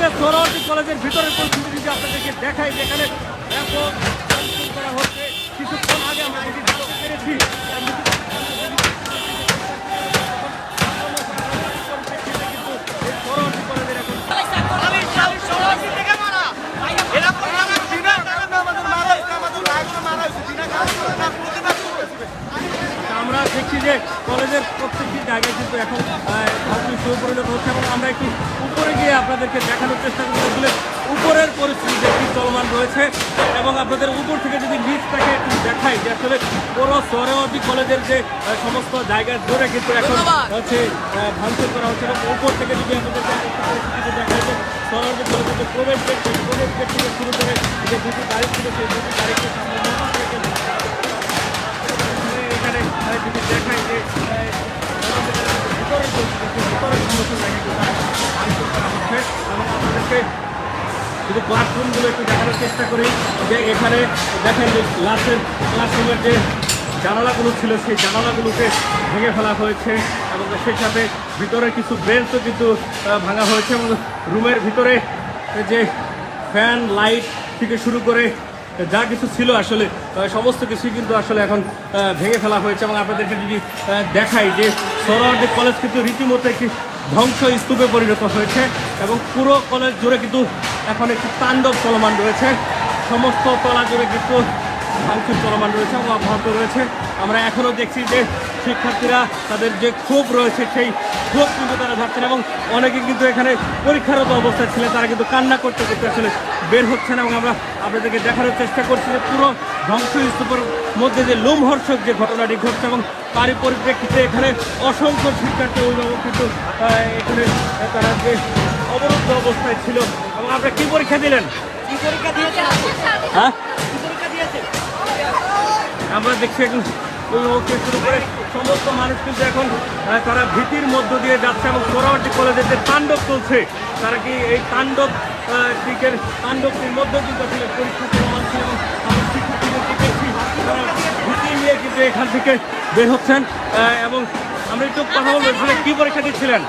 মুহূর্তে সোহরাওয়ার্দী কলেজের ভিতরের পরিস্থিতি যদি আপনাদেরকে দেখাই, যেখানে ব্যাপক করা হচ্ছে, কিছুক্ষণ আগে আমরা যেটি জানতে দেখছি যে কলেজের প্রত্যেকটি জায়গায় কিন্তু এখন ভাবনি শুরু পরিণত হচ্ছে এবং আমরা একটু উপরে গিয়ে আপনাদেরকে দেখানোর চেষ্টা করি আসলে উপরের পরিস্থিতি একটি চলমান রয়েছে এবং আপনাদের উপর থেকে যদি নিচটাকে একটু দেখাই যে আসলে পুরো সরেওয়ার্দী কলেজের যে সমস্ত জায়গা জুড়ে কিন্তু এখন হচ্ছে ভাঙচুর করা হচ্ছে এবং উপর থেকে যদি একটু পরিস্থিতি দেখাই যে সরেওয়ার্দী কলেজের যে প্রবেশ গেট প্রবেশ গেট থেকে শুরু করে যে দুটি গাড়ি ছিল সেই দুটি গাড়িকে সামনে যদি যে জায়গাগুলো ভাঙচুর করা হচ্ছে এবং আপনাদেরকে ক্লাসরুমগুলো একটু দেখানোর চেষ্টা করি, যে এখানে দেখেন যে ক্লাসের ক্লাসরুমের যে জানালাগুলো ছিল, সেই জানালাগুলোকে ভেঙে ফেলা হয়েছে এবং সেই সাথে ভিতরে কিছু বেঞ্চও কিন্তু ভাঙা হয়েছে এবং রুমের ভিতরে যে ফ্যান লাইট থেকে শুরু করে যা কিছু ছিল আসলে সমস্ত কিছুই কিন্তু আসলে এখন ভেঙে ফেলা হয়েছে এবং আপনাদেরকে যদি দেখাই যে সরোয়ার্দী কলেজ কিন্তু রীতিমতো একটি ধ্বংস স্তূপে পরিণত হয়েছে এবং পুরো কলেজ জুড়ে কিন্তু এখন একটি তাণ্ডব চলমান রয়েছে। সমস্ত তলা জুড়ে কিন্তু ভাঙচুর চলমান রয়েছে এবং অব্যাহত রয়েছে। আমরা এখনও দেখছি যে শিক্ষার্থীরা তাদের যে ক্ষোভ রয়েছে, সেই ক্ষোভ কিন্তু তারা যাচ্ছেন এবং অনেকে কিন্তু এখানে পরীক্ষারত অবস্থায় ছিলেন, তারা কিন্তু কান্না করতে করতে আসলে বের হচ্ছে না এবং আমরা আপনাদেরকে দেখানোর চেষ্টা করছি যে পুরো ধ্বংস স্তূপের মধ্যে যে লোমহর্ষক যে ঘটনাটি ঘটছে এবং তারই পরিপ্রেক্ষিতে এখানে অসংখ্য শিক্ষার্থী অভিভাবক কিন্তু এখানে তারা যে অবরুদ্ধ অবস্থায় ছিল। এবং আপনারা কি পরীক্ষা দিলেন? হ্যাঁ? আমরা দেখছি এখন অভিভাবককে শুরু করে সমস্ত মানুষ কিন্তু এখন তারা ভীতির মধ্য দিয়ে যাচ্ছে এবং সোরাওয়ার্দী কলেজের যে তাণ্ডব চলছে তারা কি এই তাণ্ডব দিকের তাণ্ডবটির মধ্যে কিন্তু আসলে পরীক্ষা চলমান ছিল এবং নিয়ে কিন্তু এখান থেকে বের হচ্ছেন। এবং আমরা একটু কথা বলব এখানে কি পরীক্ষা দিচ্ছিলেন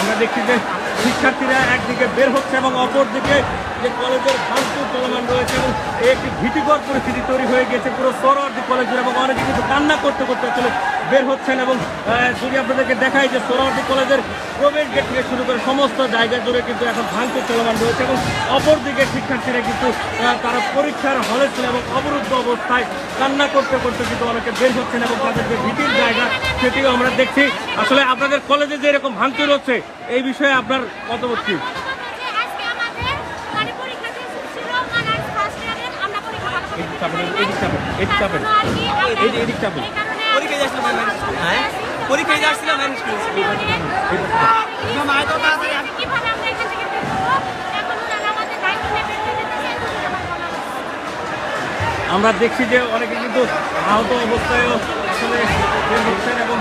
আমরা দেখছি যে শিক্ষার্থীরা একদিকে বের হচ্ছে এবং অপরদিকে যে কলেজের ভাঙচুর চলমান রয়েছে এবং একটি ভীতিকর পরিস্থিতি তৈরি হয়ে গেছে। পুরো সোহরাওয়ার্দী কলেজের এবং অনেকে কিন্তু কান্না করতে করতে আসলে বের হচ্ছেন এবং যদি আপনাদেরকে দেখাই যে সোহরাওয়ার্দী কলেজের প্রবেশ গেট থেকে শুরু করে সমস্ত জায়গা জুড়ে কিন্তু এখন ভাঙচুর চলমান রয়েছে এবং অপরদিকে শিক্ষার্থীরা কিন্তু তারা পরীক্ষার হলে ছিল এবং অবরুদ্ধ অবস্থায় কান্না করতে করতে কিন্তু অনেকে বের হচ্ছেন এবং তাদের যে ভীতির জায়গা সেটিও আমরা দেখছি। আসলে আপনাদের কলেজে যে এরকম ভাঙচুর হচ্ছে, এই বিষয়ে আপনার মতামত চাপেন, এদিক চাপেন, চাপেন। এই- এদিক চাপেন। এই পরীক্ষায় যাচ্ছিল হ্যাঁ পরীক্ষায় যাচ্ছিল ম্যানেজ করেছি আমরা দেখছি যে অনেকে কিন্তু আহত অবস্থায়ও আসলে হচ্ছেন এবং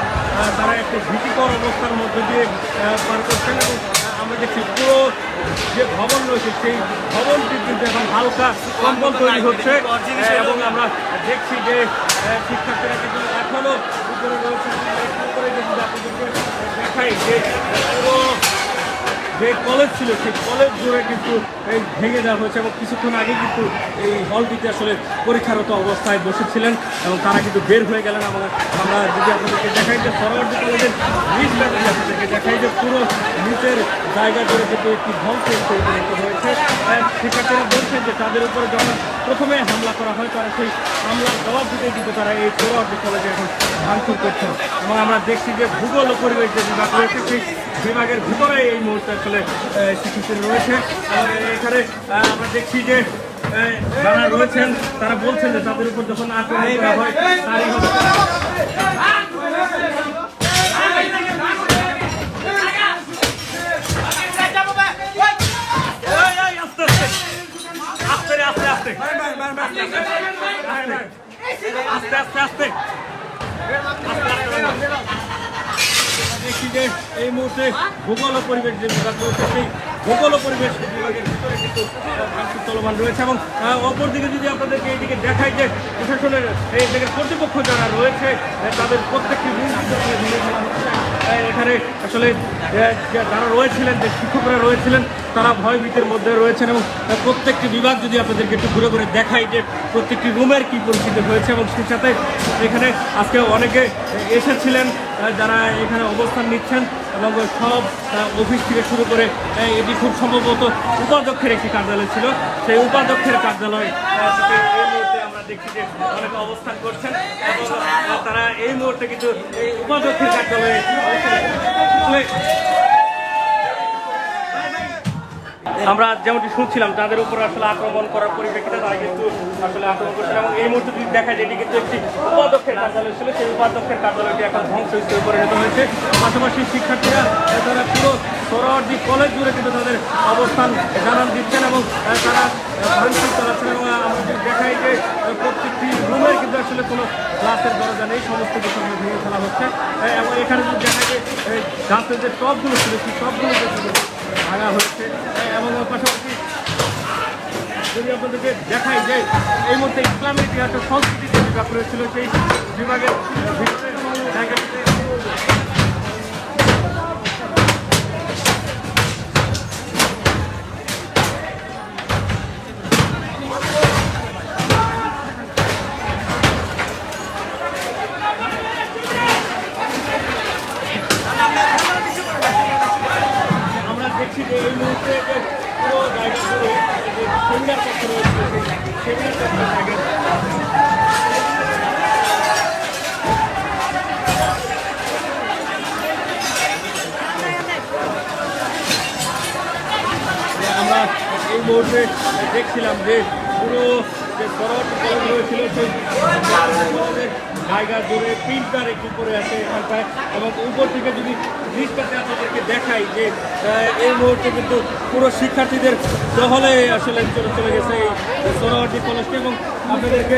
তারা একটি ভীতিকর অবস্থার মধ্যে দিয়ে পার করছেন এবং আমরা দেখছি পুরো যে ভবন রয়েছে, সেই ভবনটি কিন্তু এখন হালকা কম্বল তৈরি হচ্ছে এবং আমরা দেখছি যে শিক্ষার্থীরা কিন্তু এখনও উপরে রয়েছে। দেখাই যে, পুরো যে কলেজ ছিল, সেই কলেজ জুড়ে কিন্তু এই ভেঙে দেওয়া হয়েছে এবং কিছুক্ষণ আগে কিন্তু এই হলটিতে আসলে পরীক্ষারত অবস্থায় বসেছিলেন এবং তারা কিন্তু বের হয়ে গেলেন আমরা আমরা যদি আপনাদেরকে দেখাই যে পরবর্তী কলেজের নিচ ব্যাপারে আপনাদেরকে দেখাই যে পুরো নিচের জায়গা জুড়ে কিন্তু একটি ধ্বংসের পরিণত হয়েছে। শিক্ষার্থীরা বলছেন যে তাদের উপরে যখন প্রথমে হামলা করা হয়, তারা সেই হামলার জবাব দিতে কিন্তু তারা এই পরবর্তী কলেজে এখন ভাঙচুর করছেন। এবং আমরা দেখছি যে ভূগোল পরিবেশ যে বিভাগ রয়েছে, সেই বিভাগের ভিতরে এই মুহূর্তে আসলে শিক্ষার্থীরা রয়েছে। এখানে আমরা দেখছি যে যারা রয়েছেন, তারা বলছেন যে তাদের উপর যখন আক্রমণ করা হয়, তারই আস্তে আস্তে। আস্তে আস্তে আস্তে। দেখছি যে এই মুহূর্তে ভূগোল ও পরিবেশ যে বিভাগ রয়েছে সেই ভূগোল ও পরিবেশ বিভাগের ভিতরে কিন্তু চলমান রয়েছে এবং অপরদিকে যদি আপনাদেরকে এইদিকে দেখাই যে প্রশাসনের এই দিকে কর্তৃপক্ষ যারা রয়েছে তাদের প্রত্যেকটি রুম এখানে আসলে যারা রয়েছিলেন, যে শিক্ষকরা রয়েছিলেন, তারা ভয়ভীতির মধ্যে রয়েছেন এবং প্রত্যেকটি বিভাগ যদি আপনাদেরকে একটু ঘুরে ঘুরে দেখাই যে প্রত্যেকটি রুমের কী পরিস্থিতি হয়েছে এবং সেই সাথে এখানে আজকে অনেকে এসেছিলেন। যারা এখানে অবস্থান নিচ্ছেন এবং সব অফিস থেকে শুরু করে এটি খুব সম্ভবত উপাধ্যক্ষের একটি কার্যালয় ছিল সেই উপাধ্যক্ষের কার্যালয় এই মুহূর্তে আমরা দেখছি যে অনেকে অবস্থান করছেন এবং তারা এই মুহূর্তে কিন্তু এই উপাধ্যক্ষের কার্যালয়ে। আমরা যেমনটি শুনছিলাম, তাদের উপর আসলে আক্রমণ করার পরিপ্রেক্ষিতে তারা কিন্তু আসলে আক্রমণ করছেন এবং এই মুহূর্তে যদি দেখা যায়, এটি কিন্তু একটি উপাধ্যক্ষের কার্যালয় ছিল। সেই উপাধ্যক্ষের কার্যালয়টি এখন ধ্বংসস্তূপে পরিণত হয়েছে। পাশাপাশি শিক্ষার্থীরা তারা পুরো সরোয়ার্দি কলেজ জুড়ে কিন্তু তাদের অবস্থান জানান দিচ্ছেন এবং তারা ভাঙচুর চালাচ্ছেন এবং আমরা যদি দেখাই যে প্রত্যেকটি রুমে কিন্তু আসলে কোনো গ্লাসের দরজা নেই, সমস্ত কিছু আসলে ভেঙে ফেলা হচ্ছে। এবং এখানে যদি দেখা যায় গাছের যে টবগুলো ছিল, সেই কিন্তু ভাঙা হচ্ছে। এবং পাশাপাশি যদি আপনাদেরকে দেখাই যে এই মুহূর্তে ইসলামের ইতিহাসের সংস্কৃতি যে বিভাগ রয়েছিল সেই বিভাগের আমরা এই মুহূর্তে দেখছিলাম যে পুরো যে কলেজ রয়েছিল সেই জায়গা জুড়ে তিনটার একটু করে আছে এখানটায় এবং উপর থেকে যদি দৃষ্টাতে আপনাদেরকে দেখাই যে এই মুহূর্তে কিন্তু পুরো শিক্ষার্থীদের দহলে আসলে চলে চলে গেছে এই সোনাহাটি কলেজটি এবং আপনাদেরকে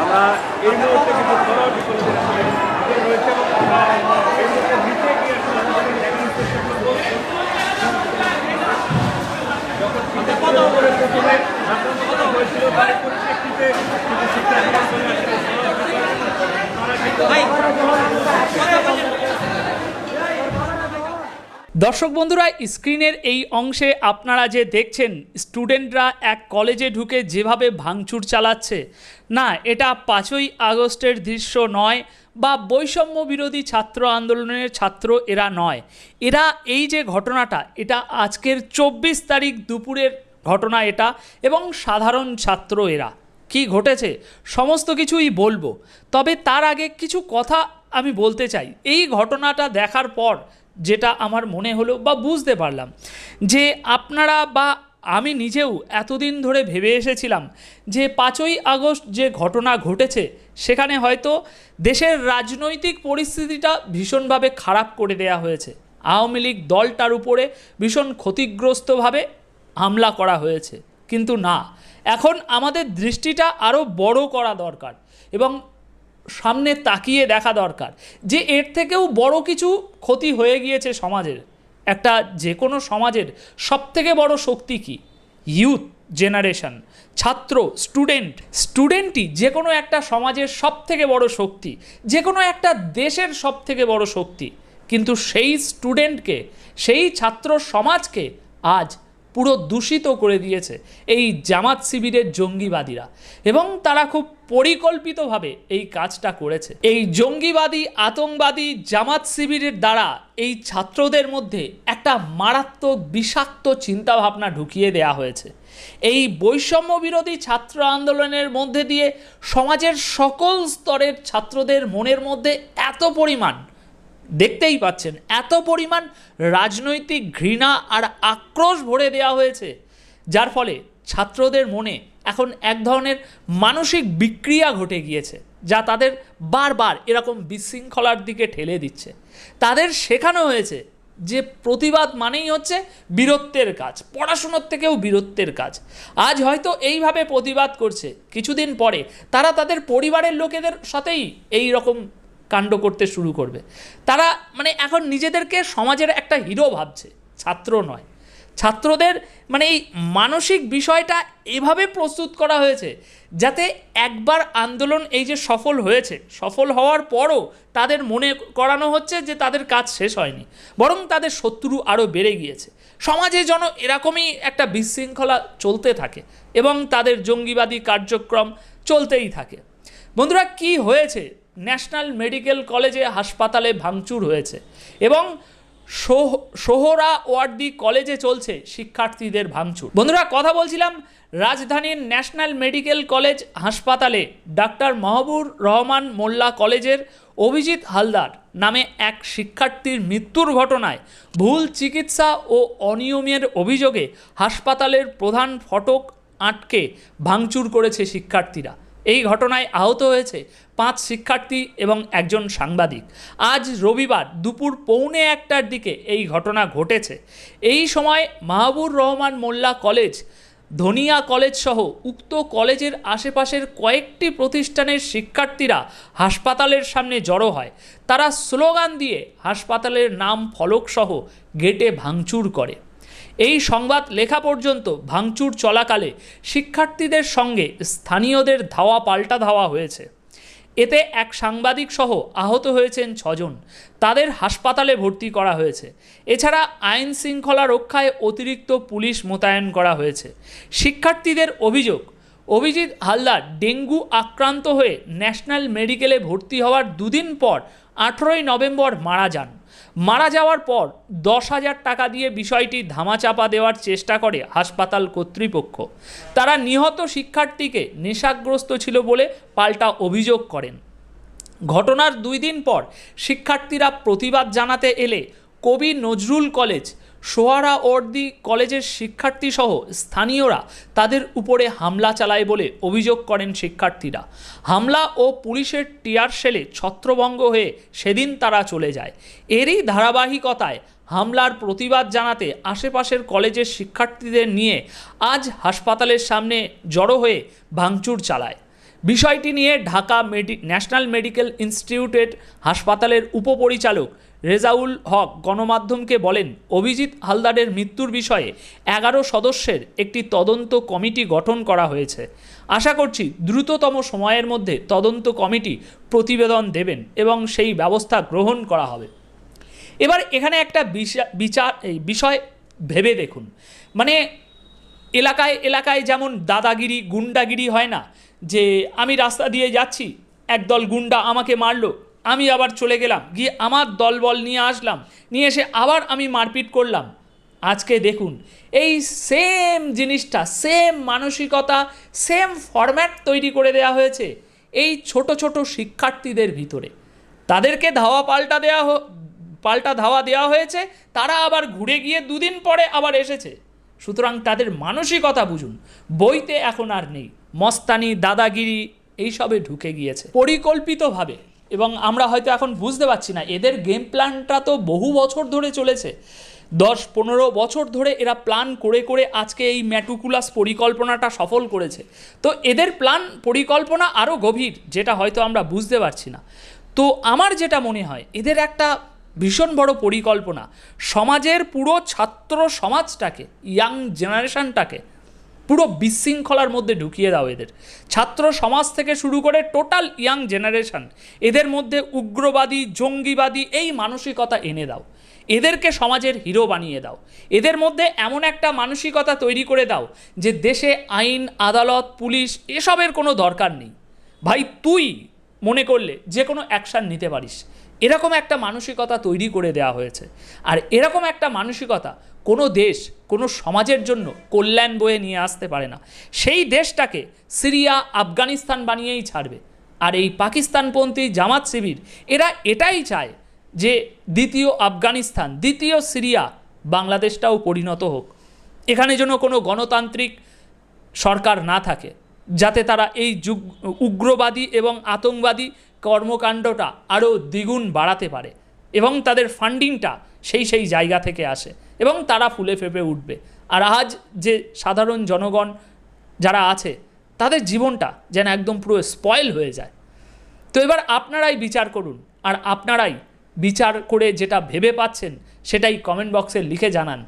আমরা এই মুহূর্তে কিন্তু সোনাহাটি কলেজের আসলে ভিতরে রয়েছে এবং আমরা এই মুহূর্তে নিচে গিয়ে আসলে আমাদের দেখানোর চেষ্টা করব যখন শিক্ষা করে প্রথমে আক্রমণ করা হয়েছিল তার পরিপ্রেক্ষিতে কিন্তু শিক্ষার্থীরা চলে আসলে সোনাহাটি কলেজে। তারা কিন্তু দর্শক বন্ধুরা, স্ক্রিনের এই অংশে আপনারা যে দেখছেন, স্টুডেন্টরা এক কলেজে ঢুকে যেভাবে ভাঙচুর চালাচ্ছে, না, এটা পাঁচই আগস্টের দৃশ্য নয় বা বৈষম্য বিরোধী ছাত্র আন্দোলনের ছাত্র এরা নয়। এরা এই যে ঘটনাটা, এটা আজকের চব্বিশ তারিখ দুপুরের ঘটনা এটা এবং সাধারণ ছাত্র এরা। কি ঘটেছে, সমস্ত কিছুই বলব। তবে তার আগে কিছু কথা আমি বলতে চাই। এই ঘটনাটা দেখার পর যেটা আমার মনে হলো বা বুঝতে পারলাম যে আপনারা বা আমি নিজেও এতদিন ধরে ভেবে এসেছিলাম যে পাঁচই আগস্ট যে ঘটনা ঘটেছে, সেখানে হয়তো দেশের রাজনৈতিক পরিস্থিতিটা ভীষণভাবে খারাপ করে দেয়া হয়েছে। আওয়ামী লীগ দলটার উপরে ভীষণ ক্ষতিগ্রস্তভাবে হামলা করা হয়েছে। কিন্তু না, এখন আমাদের দৃষ্টিটা আরও বড় করা দরকার এবং সামনে তাকিয়ে দেখা দরকার, যে এর থেকেও বড় কিছু ক্ষতি হয়ে গিয়েছে সমাজের। একটা যে কোনো সমাজের সবথেকে বড় শক্তি কি? ইউথ জেনারেশন ছাত্র স্টুডেন্ট স্টুডেন্টই যে কোনো একটা সমাজের সবথেকে বড় শক্তি, যে কোনো একটা দেশের সবথেকে বড় শক্তি। কিন্তু সেই স্টুডেন্টকে সেই ছাত্র সমাজকে আজ পুরো দূষিত করে দিয়েছে এই জামাত শিবিরের জঙ্গিবাদীরা। এবং তারা খুব পরিকল্পিতভাবে এই কাজটা করেছে। এই জঙ্গিবাদী, আতঙ্কবাদী জামাত শিবিরের দ্বারা এই ছাত্রদের মধ্যে একটা মারাত্মক বিষাক্ত চিন্তাভাবনা ঢুকিয়ে দেয়া হয়েছে। এই বৈষম্য বিরোধী ছাত্র আন্দোলনের মধ্যে দিয়ে সমাজের সকল স্তরের ছাত্রদের মনের মধ্যে এত পরিমাণ দেখতেই পাচ্ছেন, এত পরিমাণ রাজনৈতিক ঘৃণা আর আক্রোশ ভরে দেওয়া হয়েছে, যার ফলে ছাত্রদের মনে এখন এক ধরনের মানসিক বিক্রিয়া ঘটে গিয়েছে, যা তাদের বারবার এরকম বিশৃঙ্খলার দিকে ঠেলে দিচ্ছে। তাদের শেখানো হয়েছে যে প্রতিবাদ মানেই হচ্ছে বীরত্বের কাজ, পড়াশুনোর থেকেও বীরত্বের কাজ। আজ হয়তো এইভাবে প্রতিবাদ করছে, কিছুদিন পরে তারা তাদের পরিবারের লোকেদের সাথেই এই রকম কাণ্ড করতে শুরু করবে। তারা মানে এখন নিজেদেরকে সমাজের একটা হিরো ভাবছে, ছাত্র নয়। ছাত্রদের মানে এই মানসিক বিষয়টা এভাবে প্রস্তুত করা হয়েছে যাতে একবার আন্দোলন এই যে সফল হয়েছে, সফল হওয়ার পরও তাদের মনে করানো হচ্ছে যে তাদের কাজ শেষ হয়নি, বরং তাদের শত্রু আরও বেড়ে গিয়েছে। সমাজে যেন এরকমই একটা বিশৃঙ্খলা চলতে থাকে এবং তাদের জঙ্গিবাদী কার্যক্রম চলতেই থাকে। বন্ধুরা, কি হয়েছে? ন্যাশনাল মেডিকেল কলেজে হাসপাতালে ভাঙচুর হয়েছে এবং সোহ- সোহরা ওয়ার্দি কলেজে চলছে শিক্ষার্থীদের ভাঙচুর। বন্ধুরা, কথা বলছিলাম রাজধানীর ন্যাশনাল মেডিকেল কলেজ হাসপাতালে ডাক্তার মাহবুর রহমান মোল্লা কলেজের অভিজিৎ হালদার নামে এক শিক্ষার্থীর মৃত্যুর ঘটনায় ভুল চিকিৎসা ও অনিয়মের অভিযোগে হাসপাতালের প্রধান ফটক আটকে ভাঙচুর করেছে শিক্ষার্থীরা। এই ঘটনায় আহত হয়েছে পাঁচ শিক্ষার্থী এবং একজন সাংবাদিক। আজ রবিবার দুপুর পৌনে একটার দিকে এই ঘটনা ঘটেছে। এই সময় মাহবুর রহমান মোল্লা কলেজ, ধনিয়া কলেজ সহ উক্ত কলেজের আশেপাশের কয়েকটি প্রতিষ্ঠানের শিক্ষার্থীরা হাসপাতালের সামনে জড়ো হয়। তারা স্লোগান দিয়ে হাসপাতালের নাম ফলকসহ গেটে ভাঙচুর করে। এই সংবাদ লেখা পর্যন্ত ভাঙচুর চলাকালে শিক্ষার্থীদের সঙ্গে স্থানীয়দের ধাওয়া পাল্টা ধাওয়া হয়েছে। এতে এক সাংবাদিক সহ আহত হয়েছেন ছজন। তাদের হাসপাতালে ভর্তি করা হয়েছে। এছাড়া আইন শৃঙ্খলা রক্ষায় অতিরিক্ত পুলিশ মোতায়েন করা হয়েছে। শিক্ষার্থীদের অভিযোগ অভিজিৎ হালদার ডেঙ্গু আক্রান্ত হয়ে ন্যাশনাল মেডিকেলে ভর্তি হওয়ার দুদিন পর আঠেরোই নভেম্বর মারা যান। মারা যাওয়ার পর দশ হাজার টাকা দিয়ে বিষয়টি ধামাচাপা দেওয়ার চেষ্টা করে হাসপাতাল কর্তৃপক্ষ। তারা নিহত শিক্ষার্থীকে নেশাগ্রস্ত ছিল বলে পাল্টা অভিযোগ করেন। ঘটনার দুই দিন পর শিক্ষার্থীরা প্রতিবাদ জানাতে এলে কবি নজরুল কলেজ সোহারা ওর্দি কলেজের শিক্ষার্থীসহ স্থানীয়রা তাদের উপরে হামলা চালায় বলে অভিযোগ করেন শিক্ষার্থীরা। হামলা ও পুলিশের টিয়ার সেলে ছত্রভঙ্গ হয়ে সেদিন তারা চলে যায়। এরই ধারাবাহিকতায় হামলার প্রতিবাদ জানাতে আশেপাশের কলেজের শিক্ষার্থীদের নিয়ে আজ হাসপাতালের সামনে জড়ো হয়ে ভাঙচুর চালায়। বিষয়টি নিয়ে ঢাকা মেডি, ন্যাশনাল মেডিকেল ইনস্টিটিউটের হাসপাতালের উপপরিচালক রেজাউল হক গণমাধ্যমকে বলেন, অভিজিৎ হালদারের মৃত্যুর বিষয়ে এগারো সদস্যের একটি তদন্ত কমিটি গঠন করা হয়েছে। আশা করছি দ্রুততম সময়ের মধ্যে তদন্ত কমিটি প্রতিবেদন দেবেন এবং সেই ব্যবস্থা গ্রহণ করা হবে। এবার এখানে একটা বিচার বিষয় ভেবে দেখুন। মানে এলাকায় এলাকায় যেমন দাদাগিরি, গুন্ডাগিরি হয় না, যে আমি রাস্তা দিয়ে যাচ্ছি, একদল গুন্ডা আমাকে মারলো আমি আবার চলে গেলাম, গিয়ে আমার দলবল নিয়ে আসলাম, নিয়ে এসে আবার আমি মারপিট করলাম। আজকে দেখুন, এই সেম জিনিসটা সেম মানসিকতা সেম ফরম্যাট তৈরি করে দেওয়া হয়েছে এই ছোট ছোট শিক্ষার্থীদের ভিতরে। তাদেরকে ধাওয়া পাল্টা দেওয়া পাল্টা ধাওয়া দেওয়া হয়েছে, তারা আবার ঘুরে গিয়ে দুদিন পরে আবার এসেছে। সুতরাং তাদের মানসিকতা বুঝুন, বইতে এখন আর নেই। মস্তানি, দাদাগিরি, এইসবে ঢুকে গিয়েছে। পরিকল্পিতভাবে এবং আমরা হয়তো এখন বুঝতে পারছি না, এদের গেম প্ল্যানটা তো বহু বছর ধরে চলেছে। দশ পনেরো বছর ধরে এরা প্ল্যান করে করে আজকে এই ম্যাটুকুলাস পরিকল্পনাটা সফল করেছে। তো এদের প্ল্যান পরিকল্পনা আরও গভীর, যেটা হয়তো আমরা বুঝতে পারছি না। তো আমার যেটা মনে হয়, এদের একটা ভীষণ বড় পরিকল্পনা। সমাজের পুরো ছাত্র সমাজটাকে ইয়াং জেনারেশনটাকে পুরো বিশৃঙ্খলার মধ্যে ঢুকিয়ে দাও এদের। ছাত্র সমাজ থেকে শুরু করে টোটাল ইয়াং জেনারেশন এদের মধ্যে উগ্রবাদী, জঙ্গিবাদী এই মানসিকতা এনে দাও। এদেরকে সমাজের হিরো বানিয়ে দাও। এদের মধ্যে এমন একটা মানসিকতা তৈরি করে দাও যে দেশে আইন, আদালত, পুলিশ এসবের কোনো দরকার নেই। ভাই, তুই মনে করলে যে কোনো অ্যাকশান নিতে পারিস। এরকম একটা মানসিকতা তৈরি করে দেওয়া হয়েছে। আর এরকম একটা মানসিকতা কোনো দেশ, কোনো সমাজের জন্য কল্যাণ বয়ে নিয়ে আসতে পারে না। সেই দেশটাকে সিরিয়া, আফগানিস্তান বানিয়েই ছাড়বে। আর এই পাকিস্তানপন্থী জামাত শিবির, এরা এটাই চায় যে দ্বিতীয় আফগানিস্তান, দ্বিতীয় সিরিয়া বাংলাদেশটাও পরিণত হোক। এখানে যেন কোনো গণতান্ত্রিক সরকার না থাকে, যাতে তারা এই যুগ, উগ্রবাদী এবং আতঙ্কবাদী কর্মকাণ্ডটা আরও দ্বিগুণ বাড়াতে পারে। এবং তাদের ফান্ডিংটা সেই সেই জায়গা থেকে আসে এবং তারা ফুলে ফেপে উঠবে। আর আজ যে সাধারণ জনগণ যারা আছে, তাদের জীবনটা যেন একদম পুরো স্পয়েল হয়ে যায়। তো এবার আপনারাই বিচার করুন, আর আপনারাই বিচার করে যেটা ভেবে পাচ্ছেন, সেটাই কমেন্ট বক্সে লিখে জানান।